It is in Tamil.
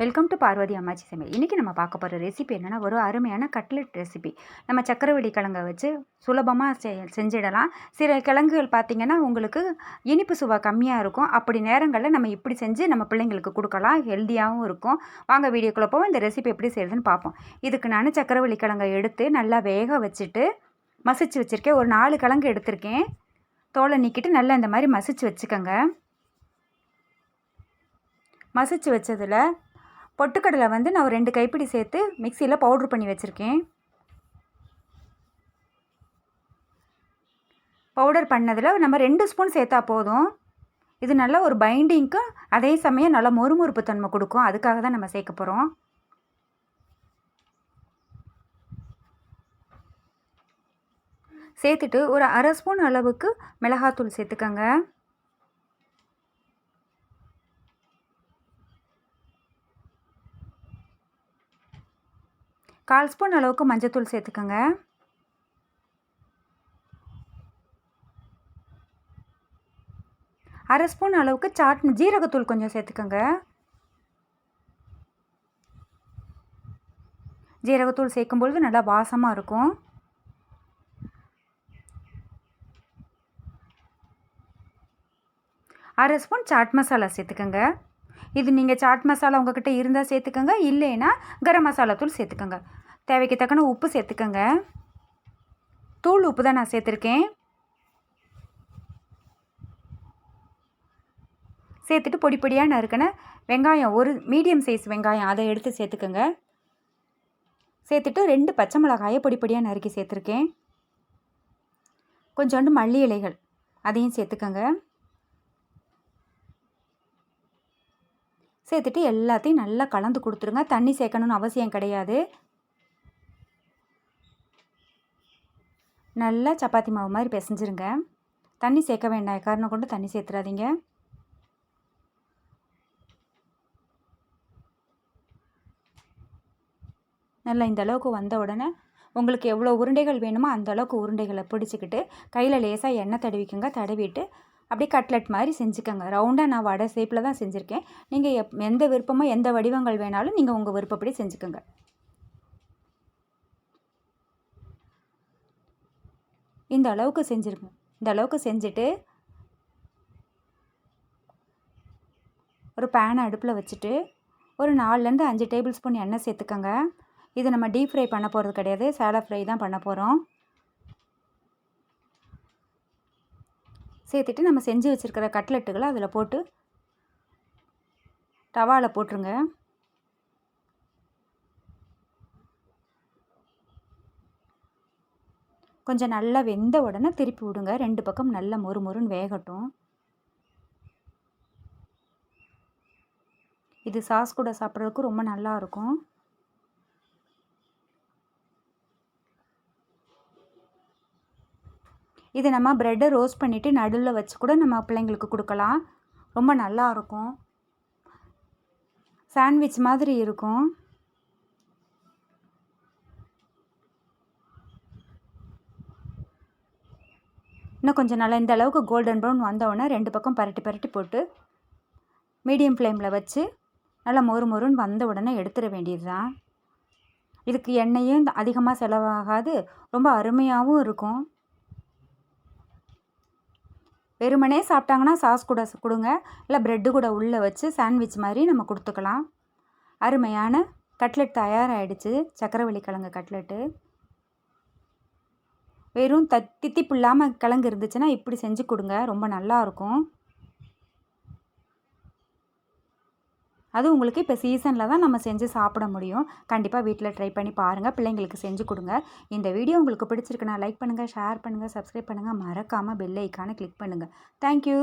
வெல்கம் டு பார்வதி அம்மாச்சி சமையல். இன்றைக்கி நம்ம பார்க்க போகிற ரெசிபி என்னென்னா ஒரு அருமையான கட்லெட் ரெசிபி நம்ம சக்கரவள்ளி கிழங்கை வச்சு சுலபமாக செ செஞ்சிடலாம். சில கிழங்குகள் பார்த்திங்கன்னா உங்களுக்கு இனிப்பு சுவை கம்மியாக இருக்கும். அப்படி நேரங்களில் நம்ம இப்படி செஞ்சு நம்ம பிள்ளைங்களுக்கு கொடுக்கலாம். ஹெல்த்தியாகவும் இருக்கும். வாங்க வீடியோக்குள்ளே போவோம். இந்த ரெசிபி எப்படி செய்யுதுன்னு பார்ப்போம். இதுக்கு நான் சக்கரவள்ளி கிழங்கை எடுத்து நல்லா வேக வச்சுட்டு மசிச்சு வச்சுருக்கேன். ஒரு நாலு கிழங்கு எடுத்திருக்கேன். தோலை நீக்கிட்டு நல்லா இந்த மாதிரி மசிச்சு வச்சுக்கோங்க. மசிச்சு வச்சதில் பொட்டுக்கடலை வந்து நான் ஒரு ரெண்டு கைப்பிடி சேர்த்து மிக்சியில் பவுட்ரு பண்ணி வச்சுருக்கேன். பவுடர் பண்ணதில் நம்ம ரெண்டு ஸ்பூன் சேர்த்தா போதும். இது நல்லா ஒரு பைண்டிங்க்கு அதே சமயம் நல்லா மொறுமொறுப்பு தன்மை கொடுக்கும். அதுக்காக தான் நம்ம சேர்க்க போகிறோம் சேர்த்துட்டு ஒரு அரை ஸ்பூன் அளவுக்கு மிளகாத்தூள் சேர்த்துக்கோங்க. கால் ஸ்பூன் அளவுக்கு மஞ்சத்தூள் சேர்த்துக்கோங்க. அரை ஸ்பூன் அளவுக்கு சாட் ஜீரகத்தூள் கொஞ்சம் சேர்த்துக்கோங்க. ஜீரகத்தூள் சேர்க்கும் பொழுது நல்லா வாசமாக இருக்கும். அரை ஸ்பூன் சாட் மசாலா சேர்த்துக்கோங்க. இது நீங்கள் சாட் மசாலா உங்ககிட்ட இருந்தால் சேர்த்துக்கோங்க இல்லைன்னா கரம் மசாலா தூள் சேர்த்துக்கோங்க. தேவைக்கு தக்கன உப்பு சேர்த்துக்கோங்க. தூள் உப்பு தான் நான் சேர்த்துருக்கேன். சேர்த்துட்டு பொடி பொடியாக நறுக்கின வெங்காயம் ஒரு மீடியம் சைஸ் வெங்காயம் அதை எடுத்து சேர்த்துக்கோங்க. சேர்த்துட்டு ரெண்டு பச்சை மிளகாயை பொடி பொடியாக நறுக்கி சேர்த்துருக்கேன். கொஞ்சோண்டு மல்லி இலைகள் அதையும் சேர்த்துக்கோங்க. சேர்த்துட்டு எல்லாத்தையும் நல்லா கலந்து கொடுத்துருங்க. தண்ணி சேர்க்கணுன்னு அவசியம் கிடையாது. நல்லா சப்பாத்தி மாவு மாதிரி பிசைஞ்சிருங்க. தண்ணி சேர்க்க வேண்டாம். காரணம் கொண்டு தண்ணி சேர்த்துறாதீங்க. நல்லா இந்த அளவுக்கு வந்த உடனே உங்களுக்கு எவ்வளோ உருண்டைகள் வேணுமோ அந்த அளவுக்கு உருண்டைகளை பிடிச்சிக்கிட்டு கையில் லேசாக எண்ணெய் தடவிக்குங்க. தடவிட்டு அப்படியே கட்லெட் மாதிரி செஞ்சுக்கோங்க. ரவுண்டாக நான் வடை ஷேப்பில் தான் செஞ்சுருக்கேன். நீங்கள் எப் எந்த விருப்பமோ எந்த வடிவங்கள் வேணாலும் நீங்கள் உங்கள் விருப்பப்படி செஞ்சுக்கோங்க. இந்த அளவுக்கு செஞ்சுருங்க. இந்த அளவுக்கு செஞ்சுட்டு ஒரு பேனை அடுப்பில் வச்சுட்டு ஒரு நாலுலேருந்து அஞ்சு டேபிள் ஸ்பூன் எண்ணெய் சேர்த்துக்கோங்க. இது நம்ம டீப் ஃப்ரை பண்ண போகிறது கிடையாது. சேலை ஃப்ரை தான் பண்ண போகிறோம் சேர்த்துட்டு நம்ம செஞ்சு வச்சுருக்கிற கட்லெட்டுகளை அதில் போட்டு டவாவில் போட்டுருங்க. கொஞ்சம் நல்லா வெந்த உடனே திருப்பி விடுங்க. ரெண்டு பக்கம் நல்லா மொறு மொறுன்னு வேகட்டும். இது சாஸ் கூட சாப்பிட்றதுக்கு ரொம்ப நல்லா இது நம்ம ப்ரெட்டை ரோஸ்ட் பண்ணிவிட்டு நடுவில் வச்சு கூட நம்ம பிள்ளைங்களுக்கு கொடுக்கலாம். ரொம்ப நல்லா இருக்கும். சாண்ட்விச் மாதிரி இருக்கும். இன்னும் கொஞ்சம் நல்லா இந்த அளவுக்கு கோல்டன் ப்ரௌன் வந்தவுடனே ரெண்டு பக்கம் பரட்டி பரட்டி போட்டு மீடியம் ஃப்ளேமில் வச்சு நல்லா மொறு மொறுன்னு வந்த உடனே எடுத்துட வேண்டியது தான் இதுக்கு எண்ணெயும் அதிகமாக செலவாகாது. ரொம்ப அருமையாகவும் இருக்கும். வெறுமனே சாப்பிட்டாங்கன்னா சாஸ் கூட கொடுங்க. இல்லை ப்ரெட்டு கூட உள்ளே வச்சு சாண்ட்விச் மாதிரி நம்ம கொடுத்துக்கலாம். அருமையான கட்லெட் தயாராகிடுச்சு சக்கரவள்ளி கிழங்கு கட்லெட்டு வெறும் த தித்திப்பு இல்லாமல் கிழங்கு இருந்துச்சுன்னா இப்படி செஞ்சு கொடுங்க. ரொம்ப நல்லாயிருக்கும் அது உங்களுக்கு இப்போ சீசனில் தான் நம்ம செஞ்சு சாப்பிட முடியும். கண்டிப்பாக வீட்டில் ட்ரை பண்ணி பாருங்கள் பிள்ளைங்களுக்கு செஞ்சு கொடுங்க. இந்த வீடியோ உங்களுக்கு பிடிச்சிருக்குன்னா லைக் பண்ணுங்கள் ஷேர் பண்ணுங்கள் சப்ஸ்கிரைப் பண்ணுங்கள் மறக்காமல் பெல் ஐக்கானை கிளிக் பண்ணுங்கள் தேங்க்யூ